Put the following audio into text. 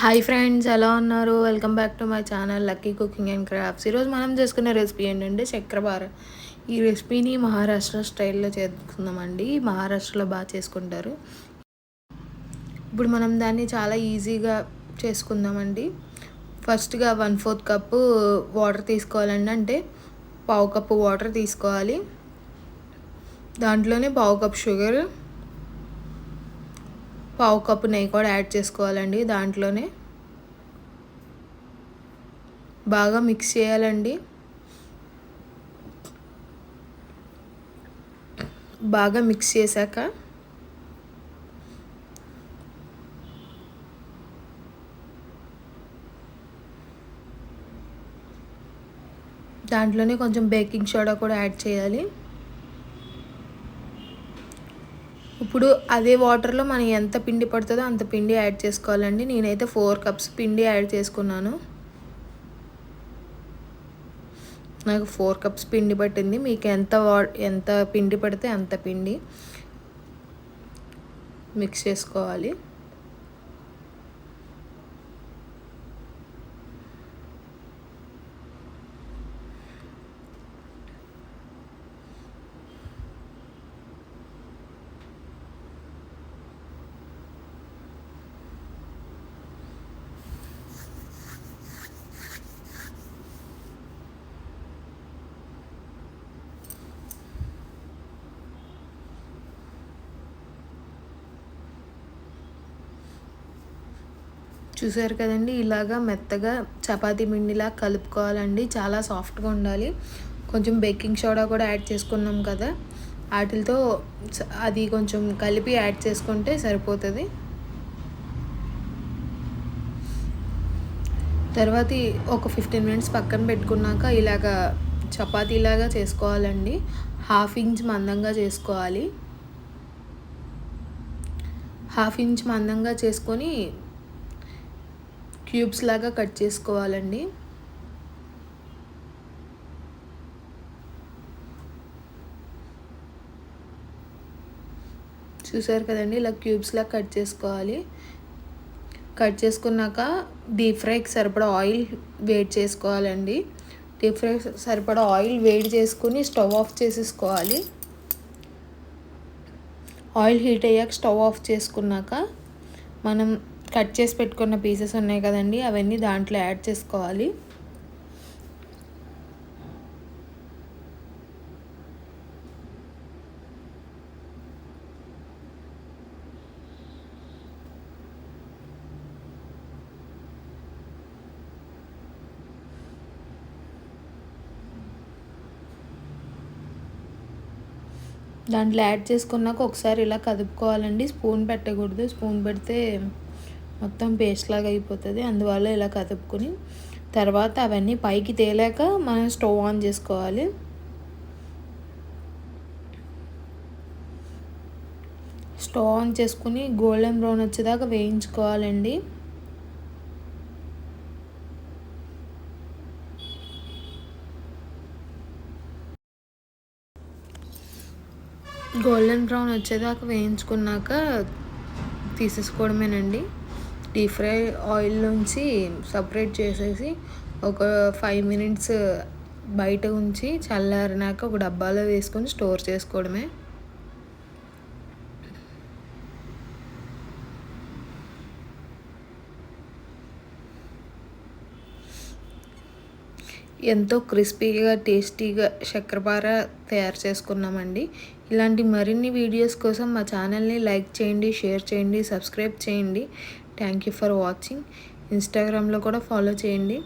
Hi friends ఎలా ఉన్నారు? Welcome back to my channel lucky cooking and crafts. ఈరోజు మనం చేసుకునే రెసిపీ ఏంటంటే చక్రబార ఈ రెసిపీని మహారాష్ట్ర స్టైల్లో చేసుకుందామండి. మహారాష్ట్రలో బాగా చేసుకుంటారు. ఇప్పుడు మనం దాన్ని చాలా ఈజీగా చేసుకుందామండి. ఫస్ట్గా వన్ ఫోర్త్ కప్పు వాటర్ తీసుకోవాలండి. అంటే పావు కప్పు వాటర్ తీసుకోవాలి. దాంట్లోనే పావు కప్ షుగర్. పావు కప్పు నెయ్యి కూడా యాడ్ చేసుకోవాలండి దాంట్లోనే. బాగా మిక్స్ చేయాలండి. బాగా మిక్స్ చేశాక దాంట్లోనే కొంచెం బేకింగ్ సోడా కూడా యాడ్ చేయాలి. ఇప్పుడు అదే వాటర్లో మనం ఎంత పిండి పడుతుందో అంత పిండి యాడ్ చేసుకోవాలండి. నేనైతే ఫోర్ కప్స్ పిండి యాడ్ చేసుకున్నాను. నాకు ఫోర్ కప్స్ పిండి పట్టింది. మీకు ఎంత వా ఎంత పిండి పడితే అంత పిండి మిక్స్ చేసుకోవాలి. చూసారు కదండి ఇలాగా మెత్తగా చపాతీ పిండిలా కలుపుకోవాలండి. చాలా సాఫ్ట్గా ఉండాలి. కొంచెం బేకింగ్ సోడా కూడా యాడ్ చేసుకున్నాం కదా వాటితో అది కొంచెం కలిపి యాడ్ చేసుకుంటే సరిపోతుంది. తర్వాత ఒక ఫిఫ్టీన్ మినిట్స్ పక్కన పెట్టుకున్నాక ఇలాగ చపాతీలాగా చేసుకోవాలండి. హాఫ్ ఇంచ్ మందంగా చేసుకోవాలి. హాఫ్ ఇంచ్ మందంగా చేసుకొని క్యూబ్స్ లాగా కట్ చేసుకోవాలండి. చూసారు కదండి ఇలా క్యూబ్స్లా కట్ చేసుకోవాలి. కట్ చేసుకున్నాక డీప్ ఫ్రైకి సరిపడా ఆయిల్ వేడి చేసుకోవాలండి. డీప్ ఫ్రై సరిపడా ఆయిల్ వేడి చేసుకుని స్టవ్ ఆఫ్ చేసేసుకోవాలి. ఆయిల్ హీట్ అయ్యాక స్టవ్ ఆఫ్ చేసుకున్నాక మనం కట్ చేసి పెట్టుకున్న పీసెస్ ఉన్నాయి కదండి అవన్నీ దాంట్లో యాడ్ చేసుకోవాలి. దాంట్లో యాడ్ చేసుకున్నాక ఒకసారి ఇలా కదుపుకోవాలండి. స్పూన్ పెట్టకూడదు. స్పూన్ పెడితే మొత్తం పేస్ట్ లాగా అయిపోతుంది. అందువల్ల ఇలా కదుపుకొని తర్వాత అవన్నీ పైకి తేలాక మనం స్టవ్ ఆన్ చేసుకోవాలి. స్టవ్ ఆన్ చేసుకుని గోల్డెన్ బ్రౌన్ వచ్చేదాకా వేయించుకోవాలండి. గోల్డెన్ బ్రౌన్ వచ్చేదాకా వేయించుకున్నాక తీసేసుకోవడమేనండి. డీప్ ఫ్రై ఆయిల్ నుంచి సపరేట్ చేసేసి ఒక ఫైవ్ మినిట్స్ బయట ఉంచి చల్లారినాక ఒక డబ్బాలో వేసుకొని స్టోర్ చేసుకోవడమే. ఎంతో క్రిస్పీగా టేస్టీగా చక్కెరపార తయారు చేసుకున్నామండి. ఇలాంటి మరిన్ని వీడియోస్ కోసం మా ఛానల్ని లైక్ చేయండి షేర్ చేయండి సబ్స్క్రైబ్ చేయండి. Thank you for watching. ఇన్స్టాగ్రామ్లో కూడా ఫాలో చేయండి.